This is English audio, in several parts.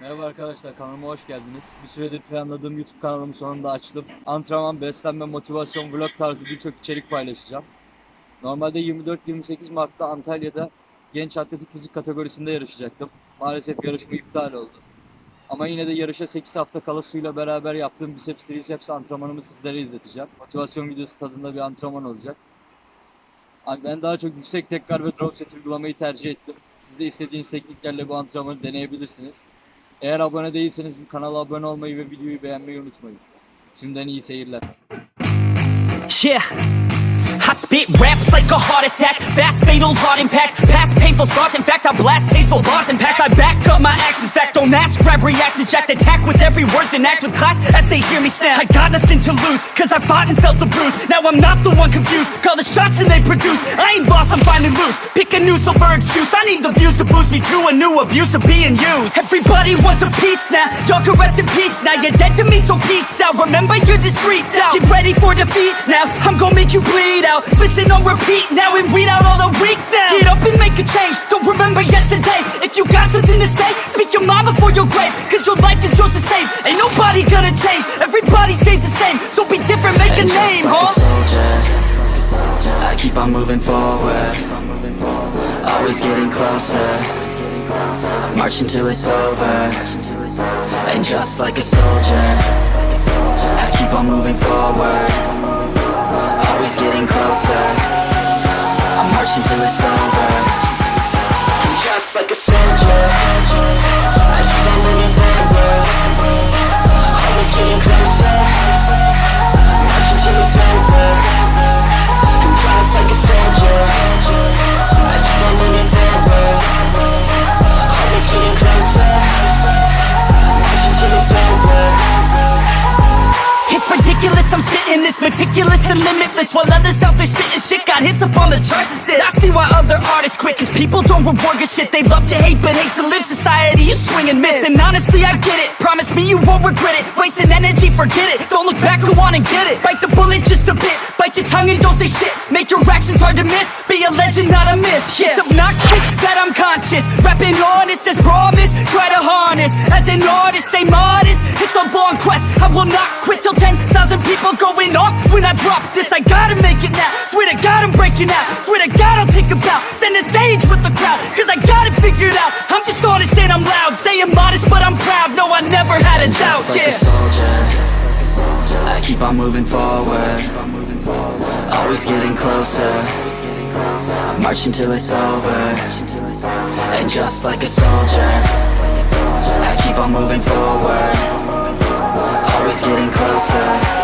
Merhaba arkadaşlar kanalıma hoş geldiniz. Bir süredir planladığım YouTube kanalımı sonunda açtım. Antrenman, beslenme, motivasyon, vlog tarzı birçok içerik paylaşacağım. Normalde 24-28 Mart'ta Antalya'da genç atletik fizik kategorisinde yarışacaktım. Maalesef yarışma iptal oldu. Ama yine de yarışa 8 hafta kala suyla beraber yaptığım biceps triceps antrenmanımı sizlere izleteceğim. Motivasyon videosu tadında bir antrenman olacak. Ben daha çok yüksek tekrar ve drop set uygulamayı tercih ettim. Siz de istediğiniz tekniklerle bu antrenmanı deneyebilirsiniz. Eğer abone değilseniz kanala abone olmayı ve videoyu beğenmeyi unutmayın. Şimdiden iyi seyirler. Yeah. I spit raps like a heart attack, fast fatal heart impact, past painful scars. In fact, I blast tasteful bars and pass. I back up my actions, don't ask, grab reactions, jacked attack with every word, then act with class as they hear me snap. I got nothing to lose, cause I fought and felt the bruise. Now I'm not the one confused, call the shots and they produce. I ain't lost, I'm finally loose. Pick a new silver excuse. I need the views to boost me to a new abuse of being used. Everybody wants a piece now, y'all can rest in peace now. You're dead to me, so peace out. Remember, you're discreet out. Get ready for defeat now. I'm gonna make you bleed out. Listen on repeat now and weed out all the weak now. Get up and make a change. Don't remember yesterday. If you got something to say, speak your mind before your grave. Cause your life is yours to save. Ain't nobody gonna change. Everybody stays the same. So be different, make a And name, like huh? a soldier, I keep on moving forward. Always getting closer. I march until it's over. And just like a soldier, I keep on moving forward. Always getting closer. Always getting ridiculous, I'm spitting this meticulous and limitless While others out there spitting shit got hits up on the charts and shit I see why other artists quit, cause people don't reward good shit. They love to hate but hate to live. Society, you swing and miss. And honestly I get it, promise me you won't regret it. Wasting energy, forget it, don't look back, go on and get it. Bite the bullet just a bit, bite your tongue and don't say shit. Make your actions hard to miss, be a legend not a myth. Yeah. It's obnoxious that I'm conscious, rapping honest as promise Try to harness, as an artist stay modest. It's a long quest, I will not quit till 10,000 people going off when I drop this I gotta make it now, swear to God I'm breaking out Swear to God I'll take a bow, stand the stage with the crowd Cause I got it figured out, I'm just honest and I'm loud modest but I'm proud, no I never had a doubt, Just like yeah a soldier, I keep on moving forward. Always getting closer. I march until it's over. And just like a soldier, I keep on moving forward. Always getting closer.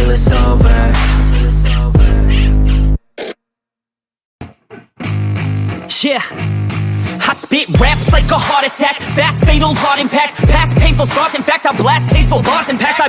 I it's over. Yeah. I spit raps like a heart attack, fast fatal heart impact, past painful scars. In fact, I blast tasteful bars and pass. I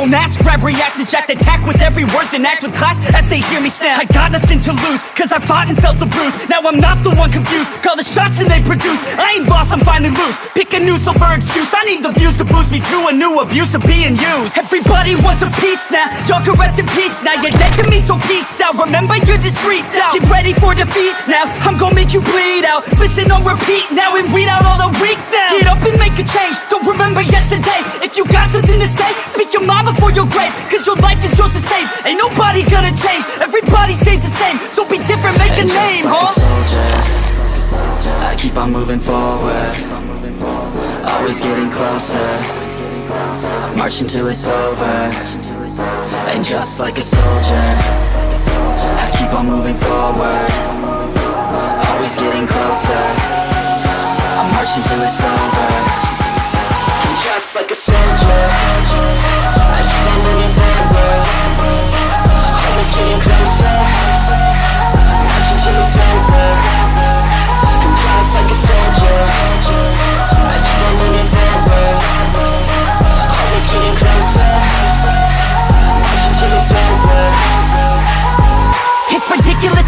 don't ask, grab reactions, jacked attack with every word, then act with class as they hear me snap. I got nothing to lose, cause I fought and felt the bruise. Now I'm not the one confused, call the shots and they produce. I ain't lost, I'm finally loose. Pick a new silver excuse. I need the views to boost me to a new abuse of being used. Everybody wants a piece now, y'all can rest in peace now. You're dead to me, so peace out. Remember, you're discreet out. Get ready for defeat now. I'm gonna make you bleed out. Listen on repeat now and weed out all the weak now. Get up and make a change. Don't remember yesterday. If you got something to say, speak your grave. Cause your life is yours to save. Ain't nobody gonna change. Everybody stays the same. So be different, make a And just name, like huh? a soldier, I keep on moving forward. Always getting closer. March until it's over. And just like a soldier, I keep on moving forward.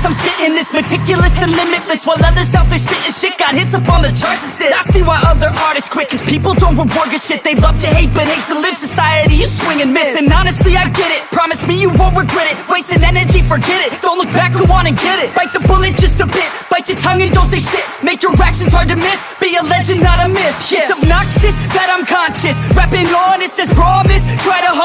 I'm spitting this meticulous and limitless While others out there spitting shit. Got hits up on the charts and shit. I see why other artists quit Cause people don't reward good shit. They love to hate but hate to live. Society You swing and miss. And honestly I get it. Promise me you won't regret it. Wasting energy forget it. Don't look back go on and get it. Bite the bullet just a bit. Bite your tongue and don't say shit. Make your actions hard to miss. Be a legend not a myth. Yeah. It's obnoxious that I'm conscious. Rapping honest as promise Try to harm